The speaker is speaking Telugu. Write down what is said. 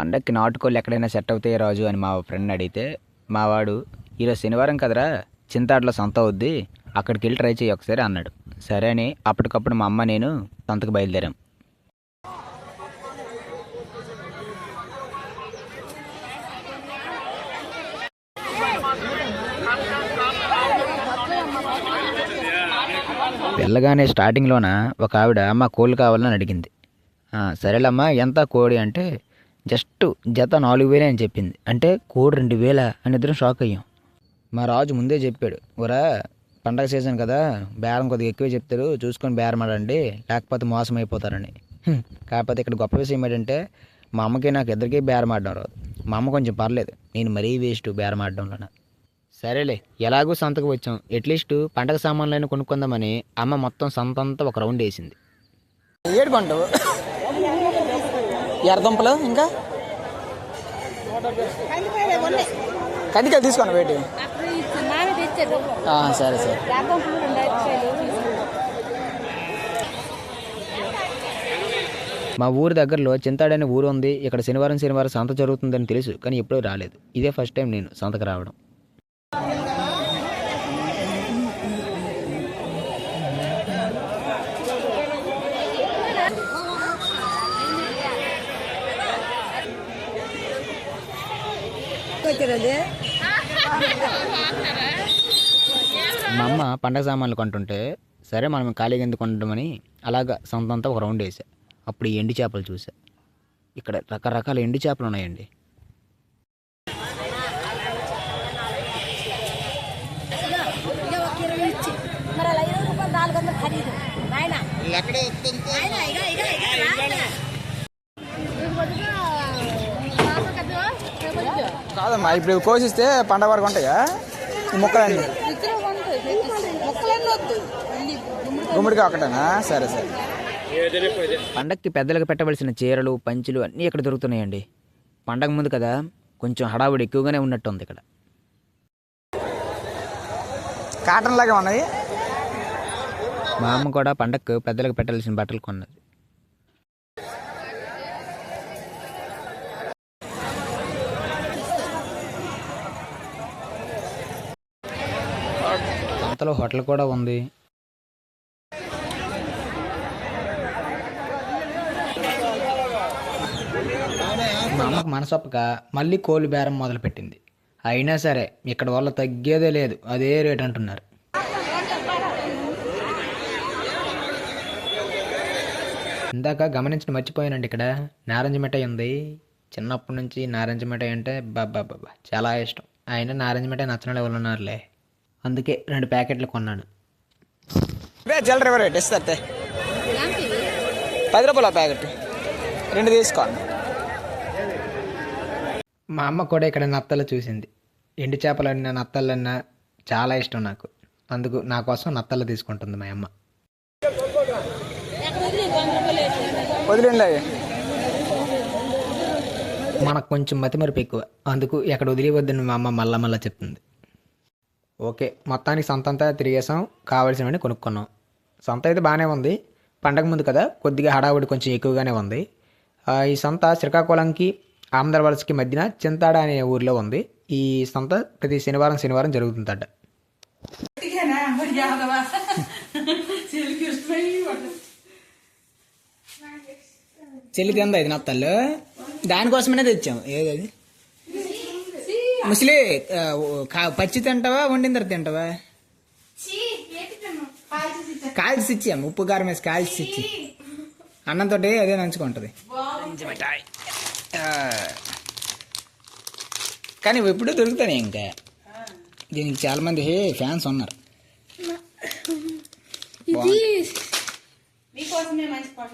పండక్కి నాటుకోళ్ళు ఎక్కడైనా సెట్ అవుతాయి రాజు అని మా ఫ్రెండ్ అడిగితే మా వాడు ఈరోజు శనివారం కదరా చింతాటలో సొంత అవుద్ది అక్కడికి వెళ్ళి ట్రై చేయి ఒకసారి అన్నాడు. సరే అని అప్పటికప్పుడు మా అమ్మ నేను సంతకు బయలుదేరాం. వెళ్ళగానే స్టార్టింగ్లోన ఒక ఆవిడ మా కోళ్ళు కావాలని అడిగింది. సరేలమ్మా ఎంత కోడి అంటే జస్ట్ జత నాలుగు వేలే అని చెప్పింది. అంటే కోడి రెండు వేల అని ఇద్దరం షాక్ అయ్యాం. మా రాజు ముందే చెప్పాడు ఊరా పండగ సీజన్ కదా బేరం కొద్దిగా ఎక్కువే చెప్తారు చూసుకొని బేరం ఆడండి లేకపోతే మోసం అయిపోతారని. కాకపోతే ఇక్కడ గొప్ప విషయం ఏంటంటే మా అమ్మకి నాకు ఇద్దరికీ బేరం ఆడడం రాదు. మా అమ్మ కొంచెం పర్లేదు నేను మరీ వేస్ట్ బేరం ఆడడంలోన సరేలే ఎలాగో సంతకు వచ్చాం. అట్లీస్ట్ పండగ సామాన్లైనా కొనుక్కుందామని అమ్మ మొత్తం సంతంతా ఒక రౌండ్ వేసింది. ఏడు పండు. ఎర్రదుంపలు ఇంకా? కందికాయలు తీసుకోండి వేటి సరే సరే. మా ఊరి దగ్గరలో చింతాడనే ఊరు ఉంది. ఇక్కడ శనివారం శనివారం సంత జరుగుతుందని తెలుసు కానీ ఎప్పుడూ రాలేదు. ఇదే ఫస్ట్ టైం నేను సంతకు రావడం. మా అమ్మ పండగ సామాన్లు కొంటుంటే సరే మనం ఖాళీగా ఎందుకు ఉండమని అలాగా సొంతంతా ఒక రౌండ్ వేసా అప్పుడు ఈ ఎండి చేపలు చూసా ఇక్కడ రకరకాల ఎండి చేపలు ఉన్నాయండి. మరి కాదమ్మా ఇప్పుడు ఇవి కోసిస్తే పండగ వరకు ఉంటాయా? ముక్కలన్నీ ఇద్దరు కొంటారు. మొక్కలన్నీ? వద్దు. ఇల్లి గుమ్మడి గుమ్మడికాయ ఒకటేనా సరే సరే. పండగకి పెద్దలకు పెట్టవలసిన చీరలు పంచులు అన్నీ ఇక్కడ దొరుకుతున్నాయండి? పండగ ముందు కదా కొంచెం హడావుడి ఎక్కువగానే ఉన్నట్టు ఉంది ఇక్కడ. కాటన్ లాగా ఉన్నాయి. మా అమ్మ కూడా పండగకు పెద్దలకు పెట్టాల్సిన బట్టలు కొన్నది. అంతలో హోటల్ కూడా ఉంది. మా అమ్మకు మనసొప్పక మళ్ళీ కోళ్ళు బేరం మొదలుపెట్టింది. అయినా సరే ఇక్కడ వల్ల తగ్గేదే లేదు. అదే రేట్ అంటున్నారు. ఇందాక గమనించిన మర్చిపోయానండి ఇక్కడ. నారింజ మిఠాయి ఉంది. చిన్నప్పటి నుంచి నారింజ మిఠాయి అంటే బాబా బాబా చాలా ఇష్టం. అయినా నారింజ మిఠాయి నచ్చిన ఎవరు ఉన్నారులే. అందుకే రెండు ప్యాకెట్లు కొన్నాను. రేట్ ఇస్తే పది రూపాయల ప్యాకెట్. రెండు తీసుకో మా అమ్మ కూడా ఇక్కడ నత్తలు చూసింది. ఎండు చేపలన్నా నత్తలన్నా చాలా ఇష్టం నాకు. అందుకు నా కోసం నత్తలు తీసుకుంటుంది మా అమ్మ. వదిలేండి అవి. మనకు కొంచెం మతిమరుపు ఎక్కువ. అందుకు ఎక్కడ వదిలేవద్దని మా అమ్మ మళ్ళా మళ్ళా చెప్తుంది. ఓకే మొత్తానికి సంత అంతా తిరిగేసాం కావాల్సినవన్నీ కొనుక్కున్నాం. సంత అయితే బాగానే ఉంది. పండగ ముందు కదా కొద్దిగా హడావుడి కొంచెం ఎక్కువగానే ఉంది. ఆ, ఈ సంత శ్రీకాకుళంకి ఆంధ్రవలసకి మధ్యన చింతాడ అనే ఊర్లో ఉంది. ఈ సంత ప్రతి శనివారం శనివారం జరుగుతుందట. చెల్లి తిందా ఇది నత్తళ్ళు దానికోసమనే తెచ్చాం. ఏదది ముసలి పచ్చి తింటావా వండిన తర్వాత తింటావా కాల్చి ఇచ్చాము ఉప్పు కారం వేసి కాల్చి ఇచ్చి అన్నంతో అదే నంచుకుంటది. కానీ ఎప్పుడూ దొరుకుతాయి ఇంకా. దీనికి చాలా మంది ఫ్యాన్స్ ఉన్నారు. ఇది మీకోసమే మంచి పాట